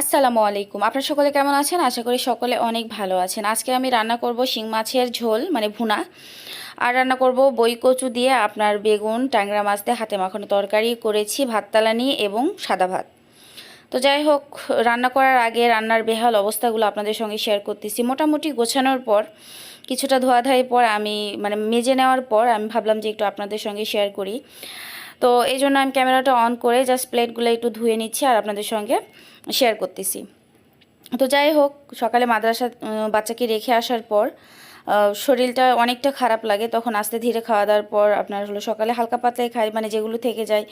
আসসালামু আলাইকুম। আপনার সকলে কেমন আছেন? আশা করি সকলে অনেক ভালো আছেন। আজকে আমি রান্না করব শিং মাছের ঝোল মানে ভুনা। আর রান্না করব বই কচু দিয়ে আপনার বেগুন, ট্যাংরা মাছ দিয়ে হাতে মাখানো তরকারি করেছি ভাত তালানি এবং সাদা ভাত। তো যাই হোক, রান্না করার আগে রান্নার বেহাল অবস্থাগুলো আপনাদের সঙ্গে শেয়ার করতেছি। মোটামুটি গোছানোর পর, কিছুটা ধোয়াধাই পর আমি মানে মেজে নেওয়ার পর আমি ভাবলাম যে একটু আপনাদের সঙ্গে শেয়ার করি। তো এই জন্য আমি ক্যামেরাটা অন করে জাস্ট প্লেটগুলো একটু ধুয়ে নিচ্ছি আর আপনাদের সঙ্গে শেয়ার করতেছি। তো যাই হোক, সকালে মাদ্রাসা বাচ্চাকে রেখে আসার পর শরীরটা অনেকটা খারাপ লাগে। তখন আস্তে ধীরে খাওয়া দাওয়ার পর আপনার হলো সকালে হালকা পাতলাই খাই মানে যেগুলো থেকে যায়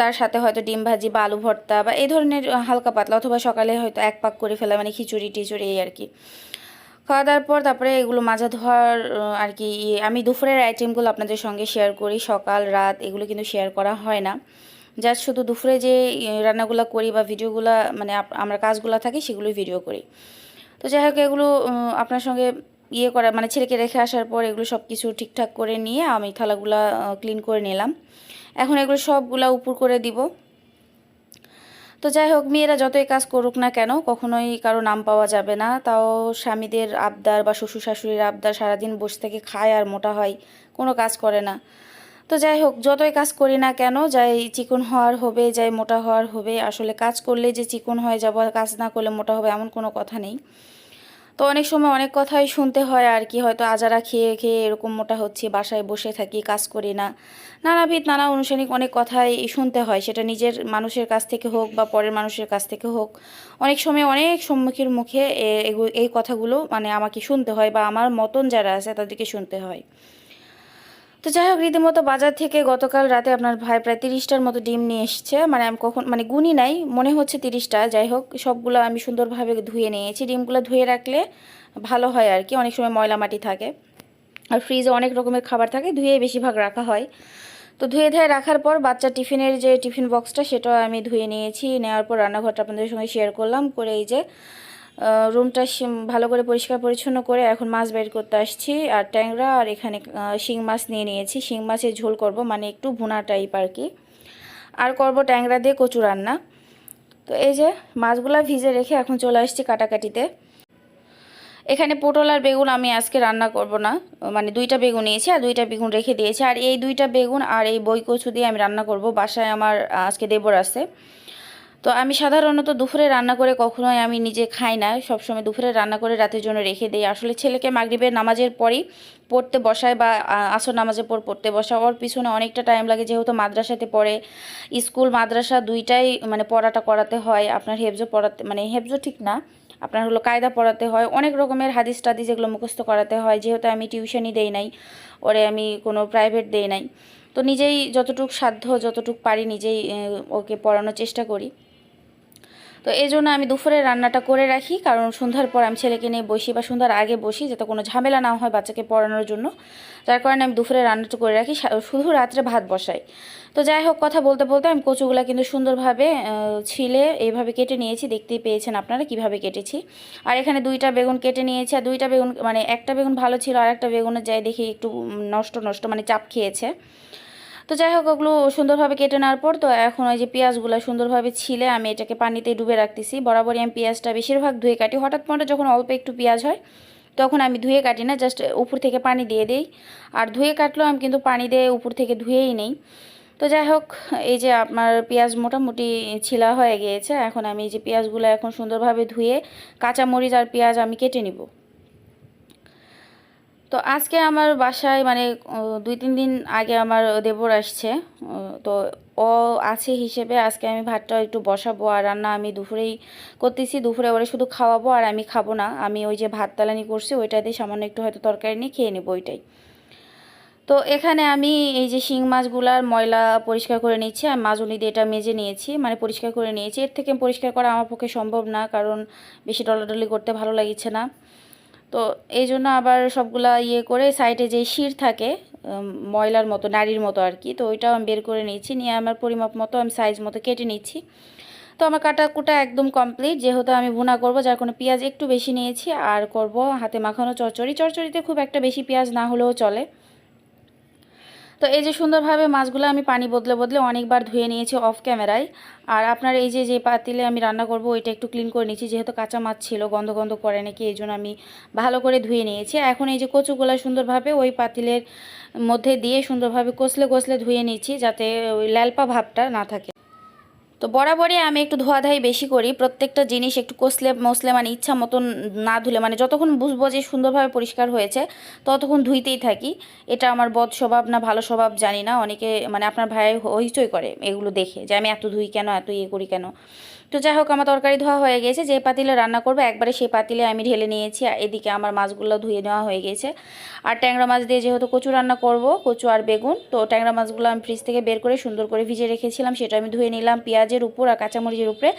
তার সাথে হয়তো ডিম ভাজি বা আলু ভর্তা বা এই ধরনের হালকা পাতলা অথবা সকালে হয়তো এক পাক করে ফেলা মানে খিচুড়ি টিচুড়ি এই আর কি। খাওয়া দাওয়ার পর তারপরে এগুলো মাজা ধোয়ার আর কি আমি দুপুরের আইটেমগুলো আপনাদের সঙ্গে শেয়ার করি। সকাল, রাত এগুলো কিন্তু শেয়ার করা হয় না। জাস্ট শুধু দুপুরে যে রান্নাগুলো করি বা ভিডিওগুলো মানে আমরা কাজগুলো থাকি সেগুলোই ভিডিও করি। তো যাই হোক, এগুলো আপনার সঙ্গে ইয়ে করা মানে ছেলেকে রেখে আসার পর এগুলো সব কিছু ঠিকঠাক করে নিয়ে আমি থালাগুলো ক্লিন করে নিলাম। এখন এগুলো সবগুলা উপর করে দিব। তো যাই হোক, মেয়েরা যতই কাজ করুক না কেন, কখনোই কারও নাম পাওয়া যাবে না। তাও স্বামীদের আবদার বা শ্বশুর শাশুড়ির আবদার সারাদিন বসে থেকে খায় আর মোটা হয়, কোনো কাজ করে না। তো যাই হোক, যতই কাজ করি না কেন, যাই চিকন হওয়ার হবে, যাই মোটা হওয়ার হবে, আসলে কাজ করলে যে চিকন হয়ে যাব কাজ না করলে মোটা হবে, এমন কোনো কথা নেই। তো অনেক সময় অনেক কথাই শুনতে হয় আর কি। হয়তো আজারা খেয়ে খেয়ে এরকম মোটা হচ্ছে, বাসায় বসে থাকি, কাজ করি না। নানাবিধ, নানা অনুষ্ঠানিক অনেক কথাই শুনতে হয়। সেটা নিজের মানুষের কাছ থেকে হোক বা পরের মানুষের কাছ থেকে হোক, অনেক সময় অনেক সম্মুখীর মুখে এই কথাগুলো মানে আমাকে শুনতে হয় বা আমার মতন যারা আছে তাদেরকে শুনতে হয়। তো যাই হোক, রীতিমতো বাজার থেকে গতকাল রাতে আপনার ভাই প্রায় তিরিশটার মতো ডিম নিয়ে এসছে। মানে আমি কখন মানে গুনি নাই, মনে হচ্ছে তিরিশটা। যাই হোক, সবগুলো আমি সুন্দরভাবে ধুয়ে নিয়েছি। ডিমগুলো ধুয়ে রাখলে ভালো হয় আর কি, অনেক সময় ময়লা মাটি থাকে। আর ফ্রিজে অনেক রকমের খাবার থাকে ধুয়ে বেশিরভাগ রাখা হয়। তো ধুয়ে ধুয়ে রাখার পর বাচ্চা টিফিনের যে টিফিন বক্সটা সেটাও আমি ধুয়ে নিয়েছি। নেওয়ার পর রান্নাঘরটা আপনাদের সঙ্গে শেয়ার করলাম। করে এই যে রুমটা ভালো করে পরিষ্কার পরিচ্ছন্ন করে এখন মাছ বের করতে আসছি। আর ট্যাংরা আর এখানে শিং মাছ নিয়ে নিয়েছি। শিং মাছের ঝোল করব মানে একটু ভুনা টাইপ আর কি। আর করব ট্যাংরা দিয়ে কচু রান্না। তো এই যে মাছগুলা ভিজে রেখে এখন চলে আসছি কাটাকাটিতে। এখানে পটল আর বেগুন আমি আজকে রান্না করব না। মানে দুইটা বেগুন নিয়েছি আর দুইটা বেগুন রেখে দিয়েছি। আর এই দুইটা বেগুন আর এই বই কচু দিয়ে আমি রান্না করব। বাসায় আমার আজকে দেবর আছে। তো আমি সাধারণত দুপুরে রান্না করে কখনোই আমি নিজে খাই না। সবসময় দুপুরে রান্না করে রাতের জন্য রেখে দিই। আসলে ছেলেকে মাগরিবের নামাজের পরই পড়তে বসায় বা আসর নামাজের পর পড়তে বসা ওর পিছনে অনেকটা টাইম লাগে, যেহেতু মাদ্রাসাতে পড়ে। স্কুল, মাদ্রাসা দুইটাই মানে পড়াটা করাতে হয়। আপনার হেফজো পড়াতে মানে হেফজো ঠিক না। আপনার হলো কায়দা পড়াতে হয়। অনেক রকমের হাদিস টাদিস এগুলো মুখস্থ করাতে হয়। যেহেতু আমি টিউশনই দেই নাই, ওরে আমি কোনো প্রাইভেট দেই নাই। তো নিজেই যতটুক সাধ্য, যতটুক পারি নিজেই ওকে পড়ানোর চেষ্টা করি। তো এই জন্য আমি দুপুরে রান্নাটা করে রাখি, কারণ সন্ধ্যার পর আমি ছেলেকে নিয়ে বসি বা সন্ধ্যার আগে বসি যাতে কোনো ঝামেলা না হয় বাচ্চাকে পড়ানোর জন্য। যার কারণে আমি দুপুরে রান্নাটা করে রাখি শুধু রাত্রে ভাত বসাই। তো যাই হোক, কথা বলতে বলতে আমি কচুগুলা কিন্তু সুন্দরভাবে ছিলে, এইভাবে কেটে নিয়েছি। দেখতেই পেয়েছেন আপনারা কীভাবে কেটেছি। আর এখানে দুইটা বেগুন কেটে নিয়েছি, আর দুইটা বেগুন মানে একটা বেগুন ভালো ছিল আর একটা বেগুনের যাই দেখি একটু নষ্ট নষ্ট মানে চাপ খেয়েছে। তো যাই হোক, ওগুলো সুন্দরভাবে কেটে নেওয়ার পর তো এখন ওই যে পেঁয়াজগুলো সুন্দরভাবে ছিলে, আমি এটাকে পানিতে ডুবে রাখতেছি। বরাবরই আমি পেঁয়াজটা বেশিরভাগ ধুয়ে কাটি। হঠাৎ মনে যখন অল্প একটু পেঁয়াজ হয়, তখন আমি ধুয়ে কাটি না জাস্ট উপর থেকে পানি দিয়ে দিই। আর ধুয়ে কাটলেও আমি কিন্তু পানি দিয়ে উপর থেকে ধুয়েই নেই। তো যাই হোক, এই যে আপনার পেঁয়াজ মোটামুটি ছিলা হয়ে গিয়েছে, এখন আমি এই যে পেঁয়াজগুলো এখন সুন্দরভাবে ধুয়ে কাঁচা মরিচ আর পেঁয়াজ আমি কেটে নিব। তো আজকে আমার বাসায় মানে দুই, তিন দিন আগে আমার দেবর আসছে। তো ও আছে হিসেবে আজকে আমি ভাতটা একটু বসাবো আর রান্না আমি দুপুরেই করতেছি। দুপুরে ওরা শুধু খাওয়াবো আর আমি খাব না। আমি ওই যে ভাত তালানি করছি, ওইটা দিয়ে সামান্য একটু হয়তো তরকারি নিয়ে খেয়ে নেব ওইটাই। তো এখানে আমি এই যে শিং মাছগুলার ময়লা পরিষ্কার করে নিচ্ছি আর মাজুলি দিয়ে এটা মেজে নিয়েছি। মানে পরিষ্কার করে নিয়েছি। এর থেকে পরিষ্কার করা আমার পক্ষে সম্ভব না, কারণ বেশি ডলাডলি করতে ভালো লাগছে না। তো এই জন্য আবার সবগুলা ইয়ে করে সাইডে যে শির থাকে ময়লার মতো, নারীর মতো আর কি, তো ওইটাও আমি বের করে নিয়েছি, নিয়ে আমার পরিমাপ মতো আমি সাইজ মতো কেটে নিচ্ছি। তো আমার কাটা কুটা একদম কমপ্লিট যেহেতু আমি ভুনা করব, যার কোনো পেঁয়াজ একটু বেশি নিয়েছি, আর করব হাতে মাখানো চচ্চড়ি। চচ্চড়িতে খুব একটা বেশি পেঁয়াজ না হলেও চলে। তো এই যে সুন্দরভাবে মাছগুলো আমি পানি বদলে বদলে অনেকবার ধুয়ে নিয়েছি অফ ক্যামেরায় আর আপনার এই যে যে পাতিলে আমি রান্না করব, ওইটা একটু ক্লিন করে নিয়েছি, যেহেতু কাঁচা মাছ ছিল, গন্ধ গন্ধ করে নাকি, এই জন্য আমি ভালো করে ধুয়ে নিয়েছি। এখন এই যে কচুগুলো সুন্দরভাবে ওই পাতিলের মধ্যে দিয়ে সুন্দরভাবে কষলে কষলে ধুয়ে নিয়েছি, যাতে ওই ল্যালপা ভাবটা না থাকে। তো বরাবরই আমি একটু ধোয়াধাই বেশি করি, প্রত্যেকটা জিনিস একটু কষলে, মসলে মানে ইচ্ছা মতন না ধুলে মানে যতক্ষণ বুঝব যে সুন্দরভাবে পরিষ্কার হয়েছে, ততক্ষণ ধুইতেই থাকি। এটা আমার বদ স্বভাব না ভালো স্বভাব জানি না, অনেকে মানে আপনার ভাই হইচই করে এগুলো দেখে যে আমি এত ধুই কেন, এত ইয়ে করি কেন। তো যাই হোক, আমার তরকারি ধোয়া হয়ে গেছে। যে পাতিলে রান্না করব, একবারে সেই পাতিলে আমি ঢেলে নিয়েছি আর এদিকে আমার মাছগুলো ধুয়ে নেওয়া হয়ে গেছে। আর ট্যাংরা মাছ দিয়ে যেহেতু কচু রান্না করব, কচু আর বেগুন, তো ট্যাংরা মাছগুলো আমি ফ্রিজ থেকে বের করে সুন্দর করে ভিজে রেখেছিলাম, সেটা আমি ধুয়ে নিলাম পেঁয়াজের উপর আর কাঁচামরিচের উপরে।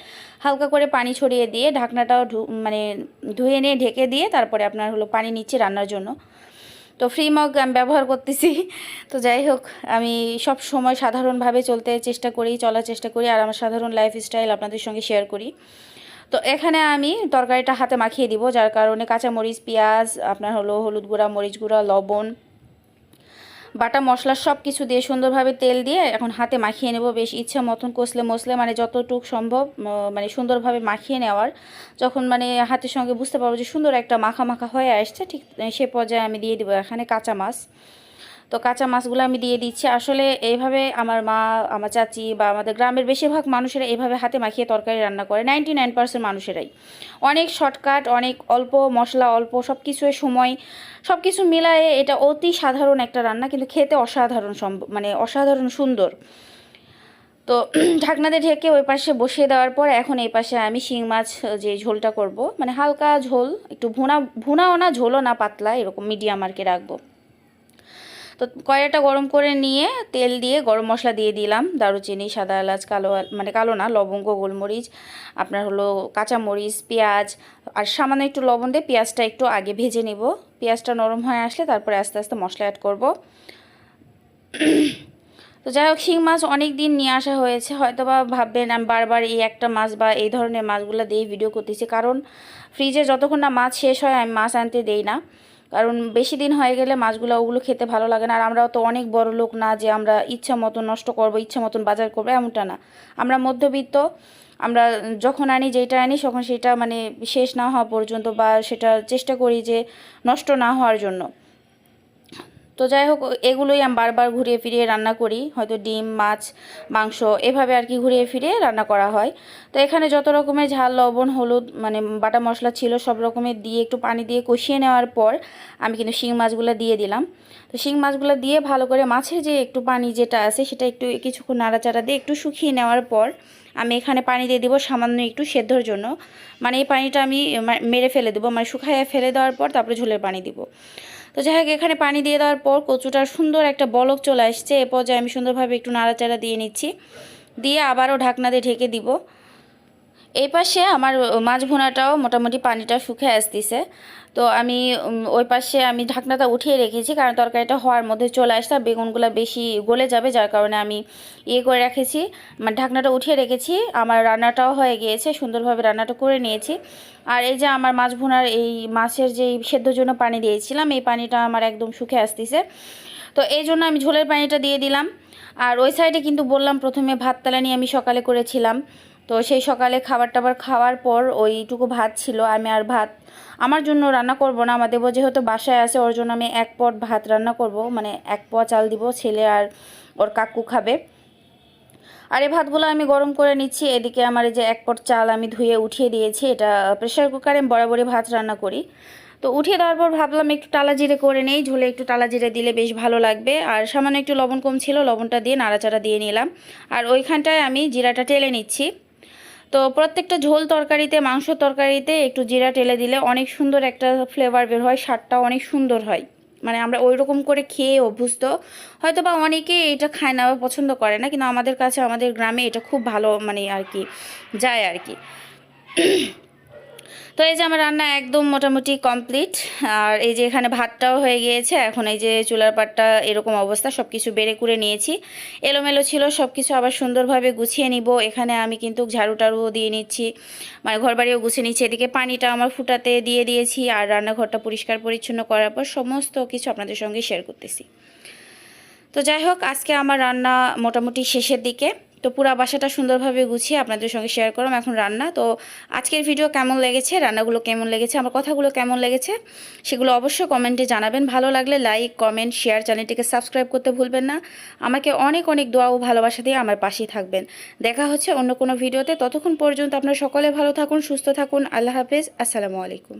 হালকা করে পানি ছড়িয়ে দিয়ে ঢাকনাটাও মানে ধুয়ে নিয়ে ঢেকে দিয়ে তারপরে আপনার হলো পানি নিচ্ছি রান্নার জন্য। তো ফ্রি মগ আমি ব্যবহার করতেছি। তো যাই হোক, আমি সব সময় সাধারণভাবে চলতে চেষ্টা করি, চলার চেষ্টা করি আর আমার সাধারণ লাইফস্টাইল আপনাদের সঙ্গে শেয়ার করি। তো এখানে আমি তরকারিটা হাতে মাখিয়ে দিব, যার কারণে কাঁচামরিচ, পেঁয়াজ, আপনার হলো হলুদ গুঁড়া, মরিচ গুঁড়া, লবণ বাটা মশলা সব কিছু দিয়ে সুন্দরভাবে তেল দিয়ে এখন হাতে মাখিয়ে নেব। বেশ ইচ্ছা মতন কষলে মশলে মানে যতটুক সম্ভব মানে সুন্দরভাবে মাখিয়ে নেওয়ার। যখন মানে হাতের সঙ্গে বুঝতে পারব যে সুন্দর একটা মাখা মাখা হয়ে আসছে, ঠিক সে পর্যায়ে আমি দিয়ে দেবো এখানে কাঁচা মাছ। তো কাঁচা মাছগুলো আমি দিয়ে দিচ্ছি। আসলে এইভাবে আমার মা, আমার চাচি বা আমাদের গ্রামের বেশিরভাগ মানুষেরা এইভাবে হাতে মাখিয়ে তরকারি রান্না করে। নাইনটি নাইন পার্সেন্ট মানুষেরাই। অনেক শর্টকাট অনেক অল্প মশলা, অল্প সব কিছুর সময় সব কিছু মিলায়ে এটা অতি সাধারণ একটা রান্না, কিন্তু খেতে অসাধারণ মানে অসাধারণ সুন্দর। তো ঢাকনাতে ঢেকে ওই পাশে বসিয়ে দেওয়ার পর এখন এই পাশে আমি শিং মাছ যে ঝোলটা করব মানে হালকা ঝোল, একটু ভুনা, ভুনাও না, ঝোলও না, পাতলা, এরকম মিডিয়াম আর কি রাখব। তো কয়টা গরম করে নিয়ে তেল দিয়ে গরম মশলা দিয়ে দিলাম। দারুচিনি, সাদা এলাচ, কালো মানে কালো না, লবঙ্গ, গোলমরিচ, আপনার হলো কাঁচামরিচ, পেঁয়াজ, আর সামান্য একটু লবণ দিয়ে পেঁয়াজটা একটু আগে ভেজে নেব। পেঁয়াজটা নরম হয়ে আসলে তারপরে আস্তে আস্তে মশলা অ্যাড করব। তো যাই হোক, শিং মাছ অনেক দিন নিয়ে আসা হয়েছে। হয়তো বা ভাববেন, আমি বারবার এই একটা মাছ বা এই ধরনের মাছগুলো দিয়ে ভিডিও করতেছি। কারণ ফ্রিজে যতক্ষণ না মাছ শেষ হয়, আমি মাছ আনতে দেই না। কারণ বেশি দিন হয়ে গেলে মাছগুলো ওগুলো খেতে ভালো লাগে না। আর আমরাও তো অনেক বড় লোক না যে আমরা ইচ্ছা মতন নষ্ট করব, ইচ্ছা মতন বাজার করব, এমনটা না। আমরা মধ্যবিত্ত, আমরা যখন আনি যেটা আনি, তখন সেটা মানে শেষ না হওয়া পর্যন্ত বা সেটা চেষ্টা করি যে নষ্ট না হওয়ার জন্য। তো যাই হোক, এগুলোই আমি বারবার ঘুরিয়ে ফিরিয়ে রান্না করি। হয়তো ডিম, মাছ, মাংস, এভাবে আর কি ঘুরিয়ে ফিরিয়ে রান্না করা হয়। তো এখানে যত রকমের ঝাল, লবণ, হলুদ মানে বাটা মশলা ছিল, সব রকমের দিয়ে, একটু পানি দিয়ে কষিয়ে নেওয়ার পর আমি কিন্তু শিং মাছগুলো দিয়ে দিলাম। তো শিং মাছগুলো দিয়ে ভালো করে মাছের যে একটু পানি যেটা আছে, সেটা একটু কিছুক্ষণ নাড়াচাড়া দিয়ে একটু শুকিয়ে নেওয়ার পর আমি এখানে পানি দিয়ে দেবো, সামান্য একটু সেদ্ধর জন্য। মানে এই পানিটা আমি মেরে ফেলে দেবো মানে শুকাইয়ে ফেলে দেওয়ার পর তারপরে ঝোলের পানি দিব। তো যাই হোক, এখানে পানি দিয়ে দেওয়ার পর কচুটার সুন্দর একটা বলক চলে আসছে। এ পর্যায়ে আমি সুন্দরভাবে একটু নাড়াচাড়া দিয়ে নিচ্ছি। দিয়ে আবারও ঢাকনা দিয়ে ঢেকে দিব। এই পাশে আমার মাছ ভুনাটাও মোটামুটি পানিটা শুকে আসতেছে। তো আমি ওই পাশে আমি ঢাকনাটা উঠিয়ে রেখেছি কারণ তরকারিটা হওয়ার মধ্যে চলে আসছে আর বেগুনগুলো বেশি গলে যাবে যার কারণে আমি ইয়ে করে রেখেছি। মানে ঢাকনাটা উঠিয়ে রেখেছি, আমার রান্নাটাও হয়ে গিয়েছে, সুন্দরভাবে রান্নাটা করে নিয়েছি। আর এই যে আমার মাছ ভুনার এই মাছের যে সেদ্ধর জন্য পানি দিয়েছিলাম, এই পানিটা আমার একদম শুকে আসতেছে। তো এই জন্য আমি ঝোলের পানিটা দিয়ে দিলাম। আর ওই সাইডে কিন্তু বললাম প্রথমে ভাত তালানি আমি সকালে করেছিলাম। তো সেই সকালে খাবার টাবার খাওয়ার পর ওইটুকু ভাত ছিল, আমি আর ভাত। আমার জন্য রান্না করব না, আমার দেবো যেহেতু বাসায় আছে, ওর জন্য আমি এক পট ভাত রান্না করব মানে এক পোয়া চাল দিব, ছেলে আর ওর কাকু খাবে। আর এই ভাতগুলো আমি গরম করে নিচ্ছি, এদিকে আমার এই যে এক পট চাল আমি ধুয়ে উঠিয়ে দিয়েছি, এটা প্রেশার কুকারে আমি বরাবরই ভাত রান্না করি। তো উঠিয়ে দেওয়ার পর ভাবলাম একটু টালা জিরে করে নেই, ঝোলে একটু টালা জিরে দিলে বেশ ভালো লাগবে। আর সামান্য একটু লবণ কম ছিল, লবণটা দিয়ে নাড়াচাড়া দিয়ে নিলাম। আর ওইখানটায় আমি জিরাটা টেলে নিচ্ছি। তো প্রত্যেকটা ঝোল তরকারিতে, মাংস তরকারিতে একটু জিরা টেলে দিলে অনেক সুন্দর একটা ফ্লেভার বের হয় স্বাদটা অনেক সুন্দর হয়। মানে আমরা ওই রকম করে খেয়ে অভ্যস্ত। হয়তো বা অনেকে এটা খায় না বা পছন্দ করে না, কিন্তু আমাদের কাছে, আমাদের গ্রামে এটা খুব ভালো মানে আর কি যায় আর কি। তো এই যে আমার রান্না একদম মোটামুটি কমপ্লিট, আর এই যে এখানে ভাতটাও হয়ে গিয়েছে, এখন এই যে চুলার পাটটা এরকম অবস্থা সব কিছু বেড়ে করে নিয়েছি। এলোমেলো ছিল সব কিছু আবার সুন্দরভাবে গুছিয়ে নিব, এখানে আমি কিন্তু ঝাড়ু টাড়ুও দিয়ে নিচ্ছি মানে ঘর বাড়িও গুছিয়ে নিচ্ছি, এদিকে পানিটা আমার ফুটাতে দিয়ে দিয়েছি, আর রান্নাঘরটা পরিষ্কার পরিচ্ছন্ন করার পর সমস্ত কিছু আপনাদের সঙ্গে শেয়ার করতেছি। তো যাই হোক, আজকে আমার রান্না মোটামুটি শেষের দিকে তো পুরো বাসাটা সুন্দরভাবে গুছিয়ে আপনাদের সঙ্গে শেয়ার করলাম এখন রান্না। তো আজকের ভিডিও কেমন লেগেছে? রান্নাগুলো কেমন লেগেছে? আমার কথাগুলো কেমন লেগেছে? সেগুলো অবশ্যই কমেন্টে জানাবেন। ভালো লাগলে লাইক কমেন্ট শেয়ার চ্যানেলটিকে সাবস্ক্রাইব করতে ভুলবেন না। আমাকে অনেক অনেক দোয়া ও ভালোবাসা দিয়ে আমার পাশেই থাকবেন। দেখা হচ্ছে অন্য কোনো ভিডিওতে ততক্ষণ পর্যন্ত আপনারা সকলে ভালো থাকুন, সুস্থ থাকুন। আল্লাহ হাফেজ। আসসালামু আলাইকুম।